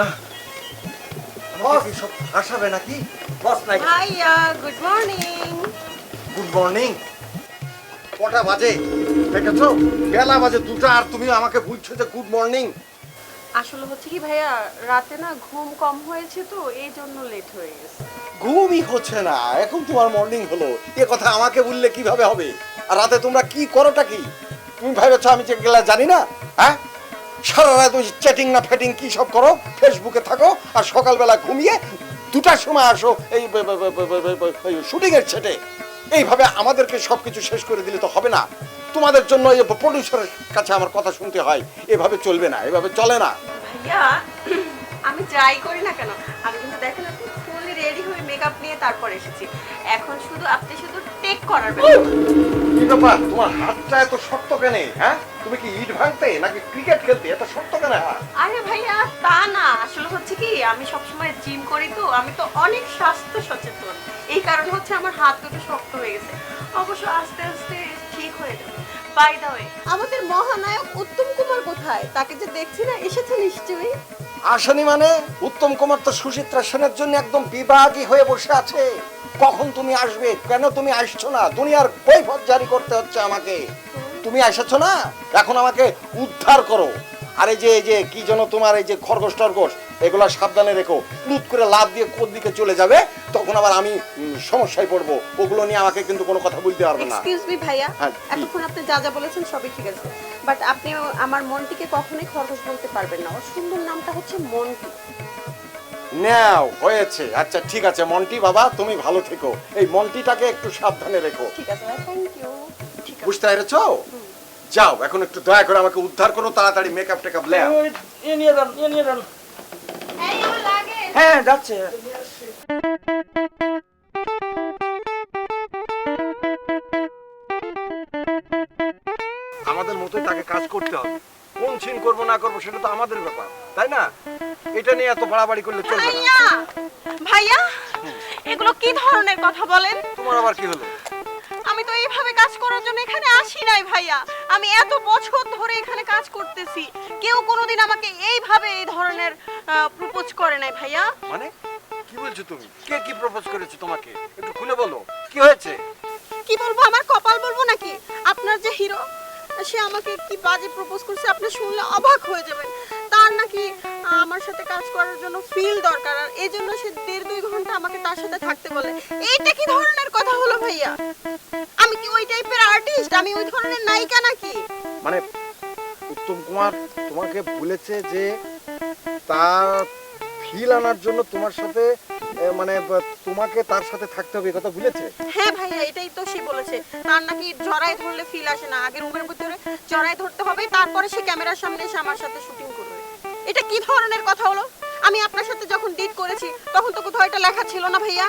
না। সব আসাবে নাকি? বস নাই ভাইয়া গুড মর্নিং। Good morning. কটা বাজে? দেখেছ? বেলা বাজে দুটা আর তুমি আমাকে বলছো যে গুড মর্নিং। আসলে হচ্ছে কি ভাইয়া রাতে না ঘুম কম হয়েছে তো এই জন্য লেট হয়ে গেছে। ঘুমই হচ্ছে না। এখন তোমার মর্নিং হলো। এ কথা আমাকে বললে কীভাবে হবে? আর রাতে তোমরা কি করোটা কি? তুমি ভেবেছ আমি যে গেলা জানি না? হ্যাঁ? সারা রাত ওই চ্যাটিং না ফ্যাটিং কি সব করো? ফেসবুকে থাকো আর সকালবেলা ঘুমিয়ে দুটার সময় আসো এই শুটিং এর ছেটে এইভাবে আমাদেরকে সবকিছু শেষ করে দিলে তো হবে না। তোমাদের জন্য এই প্রডিউসারের কাছে আমার কথা শুনতে হয়। এভাবে চলবে না, এভাবে চলে না। আমি যাই করি না কেন? আমি কিন্তু দেখেন আপনি মেকআপ নিয়ে তারপর এসেছি। এখন শুধু আপনি শুধু টেক করার কি ব্যাপার? তোমার হাতটা এত শক্ত কেন? হ্যাঁ? তুমি কি ইট ভাঙতে নাকি ক্রিকেট খেলতে? এত শক্ত কেন? আরে ভাইয়া তা না। আসলে হচ্ছে কি আমি সবসময় জিম করি তো আমি তো অনেক স্বাস্থ্য সচেতন। এই কারণে হচ্ছে আমার হাত দুটো শক্ত হয়ে গেছে। অবশ্য আস্তে আস্তে ঠিক হয়ে যাবে। বাই দা ওয়ে আমাদের মহানায়ক উত্তম কুমার কোথায়? তাকে যে দেখছি না এসেছে নিশ্চয়ই। আসনি মানে উত্তম কুমার তো সুচিত্রা সেনের জন্য একদম বিভাগী হয়ে বসে আছে। কখন তুমি আসবে? কেন তুমি আসছো না? দুনিয়ার কৈফত জারি করতে হচ্ছে আমাকে। তুমি এসেছ না? এখন আমাকে উদ্ধার করো। আর এই যে এই যে, কি যেন তোমার এই যে খরগোশ টরগোশ এগুলো সাবধানে রেখো। লুট করে লাভ দিয়ে কোন দিকে চলে যাবে তখন আবার আমি সমস্যায় পড়ব। ওগুলো নিয়ে আমাকে কিন্তু কোনো কথা বলতে পারবে না। এক্সকিউজ মি ভাইয়া হ্যাঁ, এতক্ষণ আপনি যা যা বলেছেন সবই ঠিক আছে। বাট আপনি আমার মনটিকে কখনোই খরগোশ বলতে পারবেন না। ওর সুন্দর নামটা হচ্ছে মন্টি। নাও হয়েছে। আচ্ছা ঠিক আছে মন্টি বাবা তুমি ভালো থেকো। এই মন্টিটাকে একটু সাবধানে রেখো। ঠিক আছে থ্যাংক ইউ ঠিক আছে। বুঝতে পেরেছ? যাও এখন একটু দয়া করে আমাকে উদ্ধার করো তাড়াতাড়ি মেকআপ টেকআপ লে এ নিয়ে যান এ নিয়ে যান। হ্যাঁ যাচ্ছে। আমাদের মতোই তাকে কাজ করতে হবে। কোন ছিন করব না করব সেটা তো আমাদের ব্যাপার তাই না? এটা নিয়ে এত বাড়াবাড়ি করলে চলবে না। ভাইয়া! ভাইয়া! এগুলো কি ধরনের কথা বলেন? তোমার আবার কি হলো? আমি তো এইভাবে কাজ করার জন্য এখানে আসি নাই ভাইয়া। আমি এত বছর ধরে এখানে কাজ করতেছি। কেউ কোনোদিন আমাকে এইভাবে এই ধরনের প্রপোজ করে নাই ভাইয়া। মানে? কি বলছো তুমি? কে কি প্রপোজ করেছে তোমাকে? একটু খুলে বলো। কি হয়েছে? কি বলব? আমার কপাল বলব নাকি? আপনার যে হিরো সে আমাকে কি বাজে প্রপোজ করছে আপনি শুনলে অবাক হয়ে যাবেন। তার নাকি আমার সাথে কাজ করার জন্য ফিল দরকার। আর এই জন্য সে দেড় দুই ঘণ্টা আমাকে তার সাথে থাকতে বলে। এইটা কি ধরনের কথা হলো ভাইয়া? আমি কি ওই টাইপের আর্টিস্ট আমি ওই ধরনের নায়িকা নাকি? মানে উত্তম কুমার তোমাকে বলেছে যে তার ফিল আনার জন্য তোমার সাথে মানে তোমাকে তার সাথে থাকতে হবে কথা বলেছে? হ্যাঁ ভাইয়া এটাই তো সে বলেছে। তার নাকি জড়াই ধরলে ফিল আসে না। আগে রুমের ভিতরে জড়াই ধরতে হবে তারপরে সে ক্যামেরার সামনে এসে আমার সাথে শুটিং করবে। এটা কি ধরনের কথা হলো? আমি আপনার সাথে যখন ডিট করেছি, তখন তো কোথাও এটা লেখা ছিল না ভাইয়া।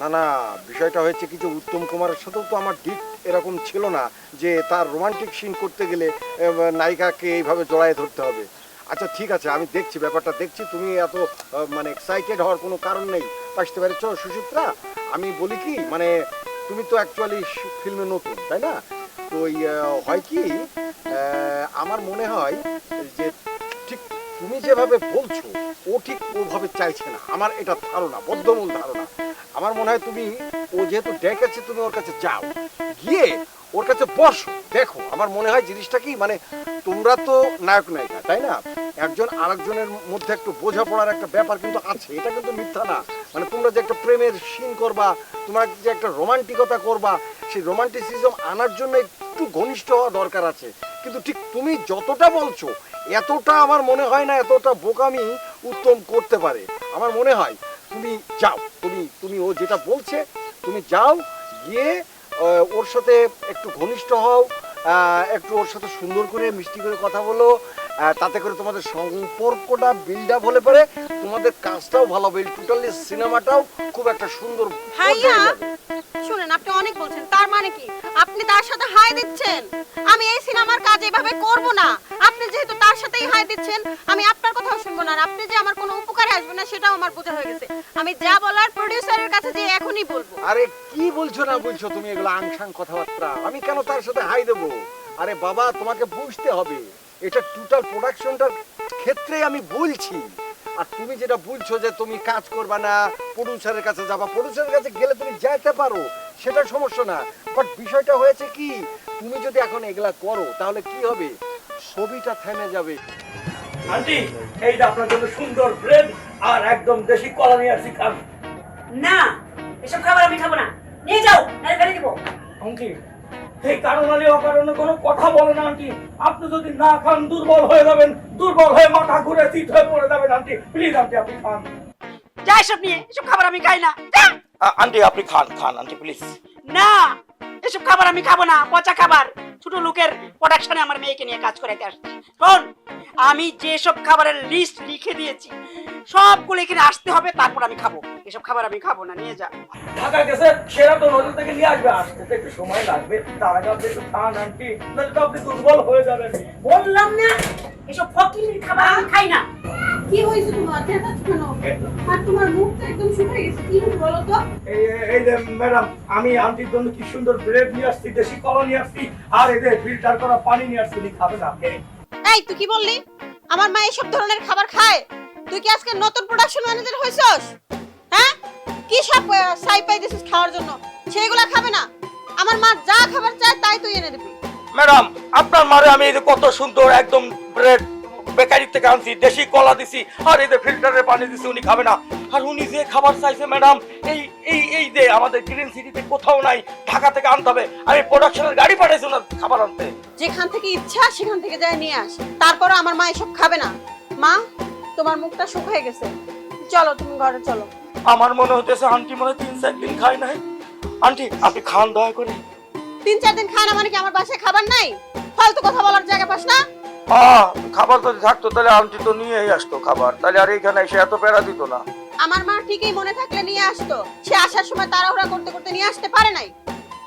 না না, বিষয়টা হয়েছে কি যে উত্তম কুমারের সাথেও তো আমার ডিট এরকম ছিল না, যে তার রোমান্টিক সিন করতে গেলে নায়িকাকে এইভাবে জড়ায় ধরতে হবে। আচ্ছা ঠিক আছে, আমি দেখছি, ব্যাপারটা দেখছি, তুমি এত মানে এক্সাইটেড হওয়ার কোনো কারণ নেই। আসতে পেরেছ সুচিত্রা আমি বলি কি মানে তুমি তো অ্যাকচুয়ালি ফিল্মে নতুন, তাই না? তো হয় কি আমার মনে হয় যে তুমি যেভাবে বলছো, ও ঠিক ওভাবে চাইছে না। আমার এটা ধারণা, বদ্ধমূল ধারণা। আমার মনে হয় তুমি, ও যেহেতু ডেকেছে, তুমি ওর কাছে যাও। গিয়ে ওর কাছে বসো, দেখো। আমার মনে হয় জিনিসটা কি মানে তোমরা তো নায়ক নায়িকা, তাই না? একজন আরেকজনের মধ্যে একটু বোঝাপড়ার একটা ব্যাপার কিন্তু আছে, এটা কিন্তু মিথ্যা না। মানে তোমরা যে একটা প্রেমের সিন করবা, তোমরা যে একটা রোমান্টিকতা করবা, সেই রোমান্টিসিজম আনার জন্য একটু ঘনিষ্ঠ হওয়া দরকার আছে। কিন্তু ঠিক তুমি যতটা বলছো, এতটা আমার মনে হয় না এতটা বোকামি উত্তম করতে পারে। আমার মনে হয় তুমি যাও, তুমি তুমি ও যেটা বলছে, তুমি যাও, গিয়ে ওর সাথে একটু ঘনিষ্ঠ হও একটু ওর সাথে সুন্দর করে মিষ্টি করে কথা বলো তাতে করে তোমাদের সম্পর্কটা বিল্ড আপ হলে পরে তোমাদের কাজটাও ভালো হবে। টোটালি সিনেমাটাও খুব একটা সুন্দর ভাইয়া শুনেন আপনি অনেক বলছেন। তার মানে কি? আপনি তার সাথে হাই দিচ্ছেন। আমি এই সিনেমার কাজ এভাবে করব না। আপনি যেহেতু তার সাথেই হাই দিচ্ছেন আমি আপনার কথাও শুনব না। আর আপনি যে আমার কোনো উপকারে আসবে না সেটাও আমার বোঝা হয়ে গেছে। আমি যা বলার প্রডিউসারের কাছে যে এখনই বলব। আরে কি বলছো না বলছো তুমি এগুলো আংশাং কথাবার্তা? আমি কেন তার সাথে হাই দেবো? আরে বাবা তোমাকে বুঝতে হবে। এটা টোটাল প্রোডাকশনটার ক্ষেত্রে আমি বলছি। আর তুমি যেটা বলছো যে তুমি কাজ করবা না প্রডিউসারের কাছে যাবা প্রডিউসারের কাছে গেলে তুমি যাইতে পারো সেটা সমস্যা না। বাট বিষয়টা হয়েছে কি তুমি যদি এখন এগুলা করো তাহলে কি হবে? ছবিটা থেমে যাবে। আন্টি এই যে আপনার জন্য সুন্দর ব্রেড আর একদম দেশি কলা নিয়ে আসছি খান না এসব খাবার আমি খাব না। নিয়ে যাও নাহলে ফেলে দিব। আন্টি এই কারণে অকারণে কোনো কথা বলে না আন্টি। আপনি যদি না খান দুর্বল হয়ে যাবেন। দুর্বল হয়ে মাথা ঘুরে চিত হয়ে পড়ে যাবেন আন্টি। প্লিজ আন্টি আপনি খান। যাই সব নিয়ে এসব খাবার আমি খাই না। আন্টি আপনি খান খান আন্টি প্লিজ। না এসব খাবার আমি খাব না পচা খাবার। ছোট লোকের প্রোডাকশনে আমার মেয়েকে নিয়ে কাজ করাইতে আসছি। শোন আমি যেসব খাবারের লিস্ট লিখে দিয়েছি সবগুলো এখানে আসতে হবে তারপর আমি খাব। এসব খাবার আমি খাব না নিয়ে যা। ঢাকা গেছে সেরা তো নদী থেকে নিয়ে আসবে। আসতে তো একটু সময় লাগবে। তার আগে আপনি একটু খান আন্টি। নাহলে তো আপনি দুর্বল হয়ে যাবেন। বললাম না এসব ফকিরের খাবার আমি খাই না। কি হয়েছে তোমার? চেঁচাচ্ছ কেন? আর তোমার মুখটা একদম শুকিয়ে গেছে কি বলো তো এই এই যে ম্যাডাম আমি আন্টির জন্য কি সুন্দর ব্রেড নিয়ে আসছি দেশি কলা নিয়ে আসছি আর এই যে ফিল্টার করা পানি নিয়ে আসছি খাবে না এই তুই কি বললি? আমার মা এইসব ধরনের খাবার খায়? তুই কি আজকে নতুন প্রোডাকশন ম্যানেজার হয়েছস? হ্যাঁ? কি সব সাই পাই দিছিস খাওয়ার জন্য? সেইগুলা খাবে না। আমার মা যা খাবার চায় তাই তুই এনে দিবি। ম্যাডাম আপনার মারে আমি কত সুন্দর একদম ব্রেড বেকারি থেকে আনছি দেশি কলা দিছি আর এই যে ফিল্টারের পানি দিছি উনি খাবে না। আর উনি যে খাবার চাইছে ম্যাডাম এই এই এই যে আমাদের গ্রিন সিটিতে কোথাও নাই ঢাকা থেকে আনতে হবে। আমি প্রোডাকশনের গাড়ি পাঠাইছি ওনার খাবার আনতে। যেখান থেকে ইচ্ছা সেখান থেকে যায় নিয়ে আস। তারপর আমার মা এসব খাবে না। মা তোমার মুখটা শুকিয়ে গেছে। চলো তুমি ঘরে চলো। আমার মনে হতেছে আন্টি মনে তিন চার দিন খায় নাই। আন্টি আপনি খান দয়া করে। তিন চার দিন খায় না মানে কি আমার বাসায় খাবার নাই? ফালতু কথা বলার জায়গা পাস না? হ্যাঁ খাবার যদি থাকতো তাহলে আন্টি তো নিয়েই আসতো খাবার। তাহলে আর এইখানে এসে এত প্যারা দিত না। আমার মা ঠিকই মনে থাকলে নিয়ে আসতো। সে আসার সময় তাড়াহুড়া করতে করতে নিয়ে আসতে পারে নাই।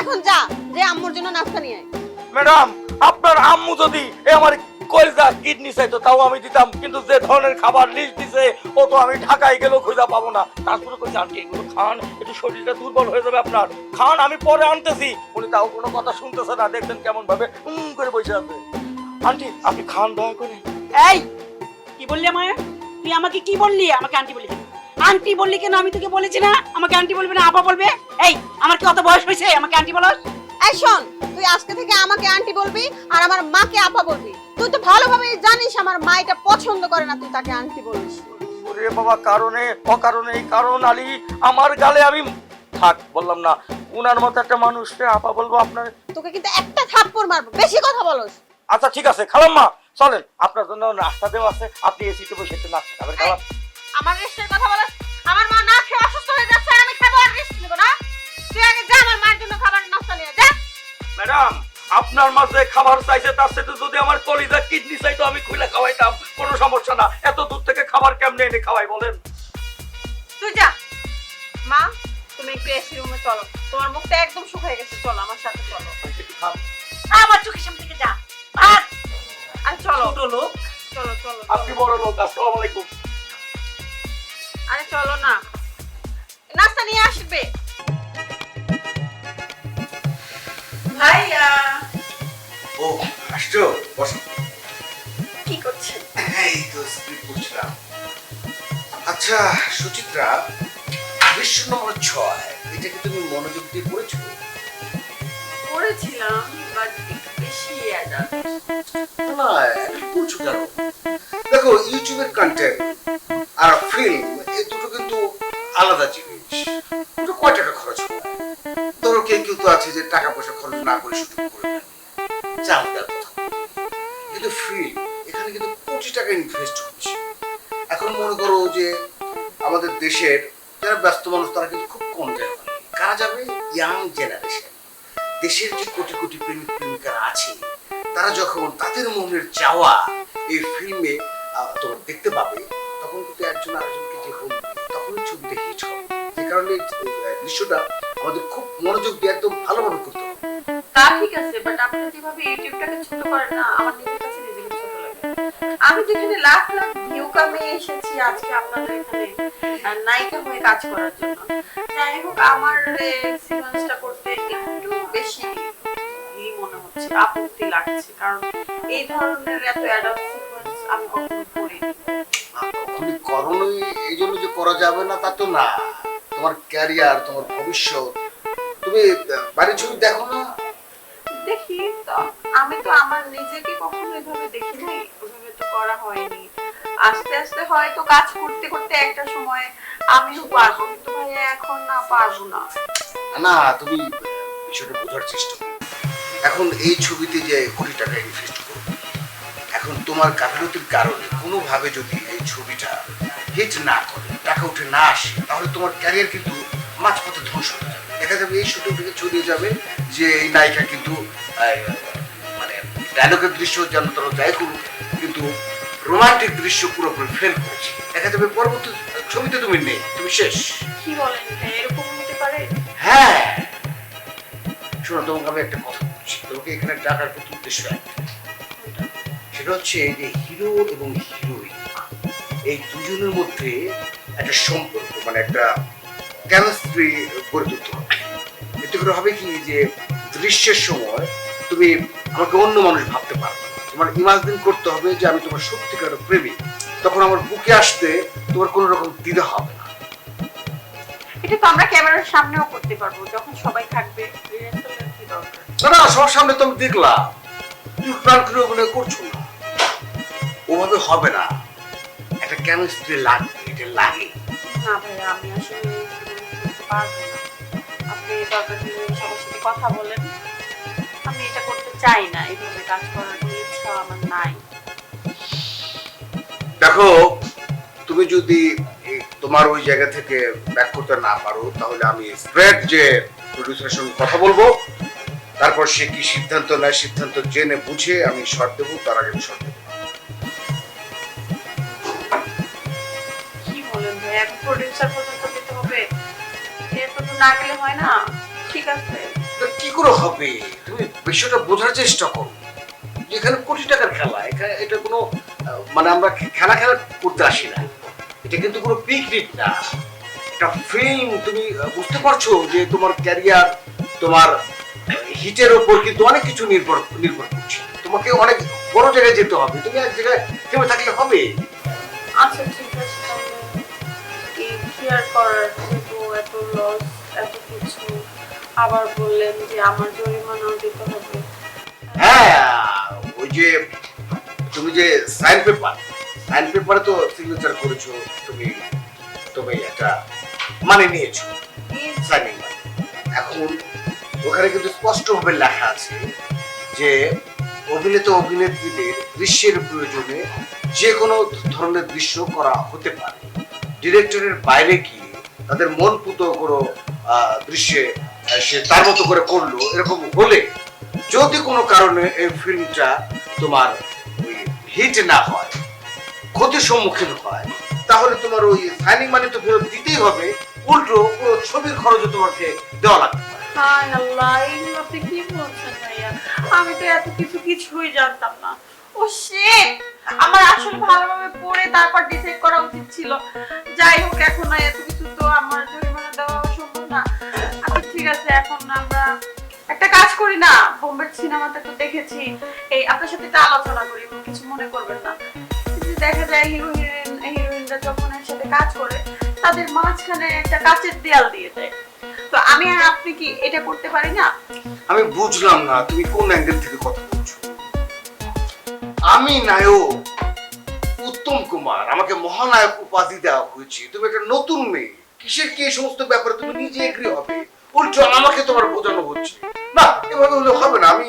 এখন যা যে আম্মুর জন্য নাস্তা নিয়ে আয়। ম্যাডাম আপনার আম্মু যদি এ আমার কলজা কিডনি চাইতো তাও আমি দিতাম। কিন্তু যে ধরনের খাবার লিস্ট দিছে ও তো আমি ঢাকায় গেলেও খুঁজা পাবো না। তারপরে কইছে আন্টি এগুলো খান। একটু শরীরটা দুর্বল হয়ে যাবে আপনার। খান আমি পরে আনতেছি। উনি তাও কোনো কথা শুনতেছে না। দেখবেন কেমন ভাবে উম করে বসে আছে। আন্টি আপনি খান দয়া করে। এই কি বললি আমায়? তুই আমাকে কি বললি? আমাকে আন্টি বলি আন্টি বললি কেন আমি তোকে বলেছি না? আমাকে আন্টি বলবে না আপা বলবে? এই আমার কি অত বয়স হয়েছে? আমাকে আন্টি বলস। এই শোন তুই আজকে থেকে আমাকে আন্টি বলবি আর আমার মাকে আপা বলবি। তুই তো ভালোভাবে জানিস আমার মা এটা পছন্দ করে না তুই তাকে আন্টি বলিস। ওরে বাবা কারণে অকারণে এই কারণ আলী আমার গালে আমি থাক বললাম না। উনার মতো একটা মানুষকে আপা বলব আপনার তোকে কিন্তু একটা থাপ্পড় মারবো। বেশি কথা বলস। আচ্ছা ঠিক আছে খালাম্মা চলেন। আপনার জন্য নাস্তা দেওয়া আছে আপনি এসিতে বসে একটু নাস্তা খাবেন খালাম আমার রেস্টের কথা বলস আমার মা না খেয়ে অসুস্থ হয়ে যাচ্ছে আমি খাব আর রেস্ট নেব না। তুই আগে যা আমার মায়ের জন্য খাবার নাস্তা নিয়ে যা। ম্যাডাম আপনার মাঝে খাবার চাইছে তার সাথে যদি আমার কলিজা কিডনি চাইতো আমি খুলে খাওয়াইতাম। কোনো সমস্যা না। এত দূর থেকে খাবার কেমনে এনে খাওয়াই বলেন? তুই যা। মা তুমি একটু এসি রুমে চলো। তোমার মুখটা একদম শুকিয়ে গেছে চলো আমার সাথে চলো। আমার চোখের সামনে থেকে যা। আরে চলো। ছোট লোক। চলো চলো আপনি বড় লোক আসসালামু আলাইকুম। আরে চলো না। নাস্তা নিয়ে আসবে। ভাইয়া। ও আসছো? বসো। কি করছেন এই তো স্ক্রিপ্ট পড়ছিলাম আচ্ছা সুচিত্রা দৃশ্য নম্বর ছয় এটা কি তুমি মনোযোগ দিয়ে পড়েছো? পড়েছিলাম বাট না দেখো, ইউটিউবের কন্টেন্ট আর ফিল্ম এই দুটো কিন্তু আলাদা জিনিস। ওটা কয় টাকা খরচ হয়? ধরো, কেউ কেউ তো আছে যে টাকা পয়সা খরচ না করে শুটিং কিন্তু ফিল্ম এখানে কিন্তু কোটি টাকা ইনভেস্ট হচ্ছে। এখন মনে করো যে আমাদের দেশের যারা ব্যস্ত মানুষ, তারা কিন্তু খুব কম যায় কারা যাবে? ইয়াং জেনারেশন দেশের যে কোটি কোটি প্রেমিক প্রেমিকারা আছে, তারা যখন তাদের মনের চাওয়া এই ফিল্মে তোমার দেখতে পাবে, তখন কিন্তু একজন আরেকজনকে যে বলবে তখন ছবিটা হিট হবে যে কারণে দৃশ্যটা আমাদের খুব মনোযোগ দিয়ে একদম ভালোভাবে করতে হবে। তা ঠিক আছে বাট আপনি যেভাবে ইউটিউবটাকে ছোট করেন না, আমার নিজের আমি যেখানে লাখ লাখ ভিউ কামে এসেছি আজকে আপনাদের এখানে নায়িকা হয়ে কাজ করার জন্য। যাই হোক আমার সিকোয়েন্সটা করতে একটু বেশি মনে হচ্ছে আপত্তি লাগছে কারণ এই ধরনের এত অ্যাডাল্ট সিকোয়েন্স আমি কখনো করিনি। কখনই করণই এই জন্য যে করা যাবে না তা তো না। তোমার ক্যারিয়ার তোমার ভবিষ্যৎ। তুমি বাড়ির ছবি দেখো না? দেখি তো আমি তো আমার নিজেকে কখনো এভাবে দেখি নাই ওভাবে করা হয়নি। আস্তে আস্তে হয়তো কাজ করতে করতে একটা সময় আমিও পারব, কিন্তু ভাইয়া এখন না, পারব না। না, তুমি বিষয়টা বোঝার চেষ্টা করো। এখন এই ছবিতে যে কোটি টাকা ইনভেস্ট করবে এখন তোমার গাফিলতির কারণে কোনোভাবে যদি এই ছবিটা হিট না করে, টাকা উঠে না আসে, তাহলে তোমার ক্যারিয়ার কিন্তু মাঝপথে ধ্বংস হয়ে যাবে। দেখা যাবে এই শুটিং থেকে ছড়িয়ে যাবে যে এই নায়িকা কিন্তু মানে ডায়লগের দৃশ্য যেন তারা যাই করুক কিন্তু রোমান্টিক দৃশ্য পুরোপুরি ফেল করেছে। দেখা যাবে পরবর্তী ছবিতে তুমি নেই তুমি শেষ। কি বলেন? এরকম হতে পারে? হ্যাঁ। শোনো তোমাকে আমি একটা কথা বলছি। তোমাকে এখানে ডাকার কিন্তু উদ্দেশ্য সেটা হচ্ছে এই যে হিরো এবং হিরোইন এই দুজনের মধ্যে একটা সম্পর্ক মানে একটা কেমিস্ট্রি গড়ে তুলতে হবে। এতে করে হবে কি যে দৃশ্যের সময় তুমি আমাকে অন্য মানুষ না। তোমার ইমাজিন করতে হবে যে আমি তোমার সত্যিকার প্রেমিক তখন আমার বুকে আসতে তোমার কোনো রকম দ্বিধা হবে না। এটা তো আমরা ক্যামেরার সামনেও করতে পারব যখন সবাই থাকবে। রিহার্সালের কি দরকার না না সবার সামনে তো আমি দেখলাম। তুমি প্ল্যান করে অভিনয় করছ না। ওভাবে হবে না। একটা কেমিস্ট্রি লাগবে এটা লাগে। না ভাই আমি আসলে করতে পারব না। আপনি দরকার হলে সবার সাথে কথা বলেন। আমি এটা করতে চাই না এইভাবে কাজ করার ইচ্ছা আমার নাই দেখো তুমি যদি তোমার ওই জায়গা থেকে ব্যাক করতে না পারো তাহলে আমি স্ট্রেট যে প্রডিউসারের সঙ্গে কথা বলব। তারপর সে কি সিদ্ধান্ত নেয় সিদ্ধান্ত জেনে বুঝে আমি শর্ট দেবো তার আগে আমি শর্ট দেবো। কি বলেন ভাই এখন প্রডিউসার পর্যন্ত যেতে হবে। এরপর তো না গেলে হয় না। ঠিক আছে। কি করে হবে? তুমি বিষয়টা বোঝার চেষ্টা করো। এখানে কোটি টাকার খেলা। এখানে এটা কোনো মানে আমরা খেলা খেলা করতে আসি না। এটা কিন্তু কোনো পিকনিক না। এটা ফিল্ম তুমি বুঝতে পারছ যে তোমার ক্যারিয়ার তোমার হিটের ওপর কিন্তু অনেক কিছু নির্ভর নির্ভর করছে। তোমাকে অনেক বড় জায়গায় যেতে হবে। তুমি এক জায়গায় থেমে থাকলে হবে। আচ্ছা ঠিক আছে তাহলে এই কি আর করার এত লস এত কিছু আবার বললেন যে আমার জরিমানাও দিতে হবে। হ্যাঁ। ওই যে তুমি যে সাইন পেপার সাইন পেপারে তো সিগনেচার করেছ তুমি তুমি একটা মানে নিয়েছো সাইনিং এখন ওখানে কিন্তু স্পষ্টভাবে লেখা আছে যে অভিনেতা অভিনেত্রীদের দৃশ্যের প্রয়োজনে যে কোনো ধরনের দৃশ্য করা হতে পারে। ডিরেক্টরের বাইরে গিয়ে তাদের মন পুত কোনো দৃশ্যে সে তার মতো করে করল, এরকম হলে যদি কোনো কারণে এই ফিল্মটা তোমার হিট না হয়, ক্ষতির সম্মুখীন হয়, তাহলে তোমার ওই সাইনিং মানি তো ফেরত দিতেই হবে। উল্টো পুরো ছবির খরচও তোমাকে দেওয়া লাগবে। আমি তো এত কিছু কিছুই জানতাম না। ও শিট আমার আসলে ভালোভাবে পড়ে তারপর ডিসাইড করা উচিত ছিল। যাই হোক, এখন এত কিছু তো আমার জরিমানা দেওয়া সম্ভব না। আচ্ছা ঠিক আছে, এখন আমরা একটা কাজ করি না, বোম্বের সিনেমাতে তো দেখেছি। এই, আপনার সাথে একটা আলোচনা করি কিছু মনে করবেন না। দেখা যায় হিরো হিরোইন, হিরোইনরা যখন একসাথে কাজ করে, তাদের মাঝখানে একটা কাচের দেয়াল দিয়ে দেয়। তো আমি আর আপনি কি এটা করতে পারি না? আমি বুঝলাম না, তুমি কোন অ্যাঙ্গেল থেকে কথা বলছো? আমি নায়ক উত্তম কুমার, আমাকে মহানায়ক উপাধি দেওয়া হয়েছে। তুমি একটা নতুন মেয়ে, কিসের কি এই সমস্ত ব্যাপারে তুমি নিজে এগ্রি হবে? উল্টো আমাকে তোমার বোঝানো হচ্ছে। না এভাবে হলে হবে না, আমি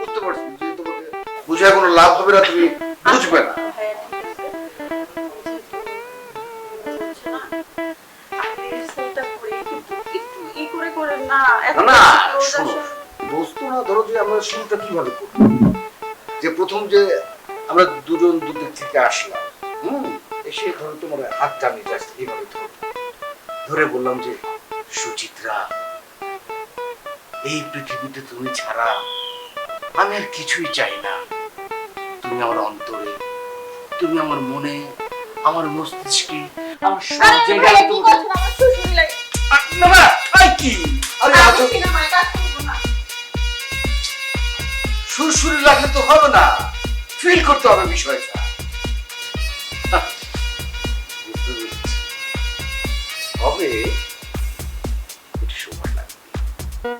বুঝতে পারছি, যে তোমাকে বুঝায় কোনো লাভ হবে না, তুমি বুঝবে না। বস্তু না, ধরো যে আমরা শুরুটা কীভাবে করব? যে প্রথম যে আমরা দুজন দুদিক থেকে আসলাম, হুম, এসে ধরো তোমার হাতটা আমি জাস্ট ধরে বললাম যে সুচিত্রা এই পৃথিবীতে তুমি ছাড়া আমি আর কিছুই চাই না। তুমি আমার অন্তরে তুমি আমার মনে আমার মস্তিষ্কে আমার সব আরে জায়গায় তুমি- না না আই কি? আরে। সুরসুরি লাগলে তো হবে না। ফিল করতে হবে বিষয়টা।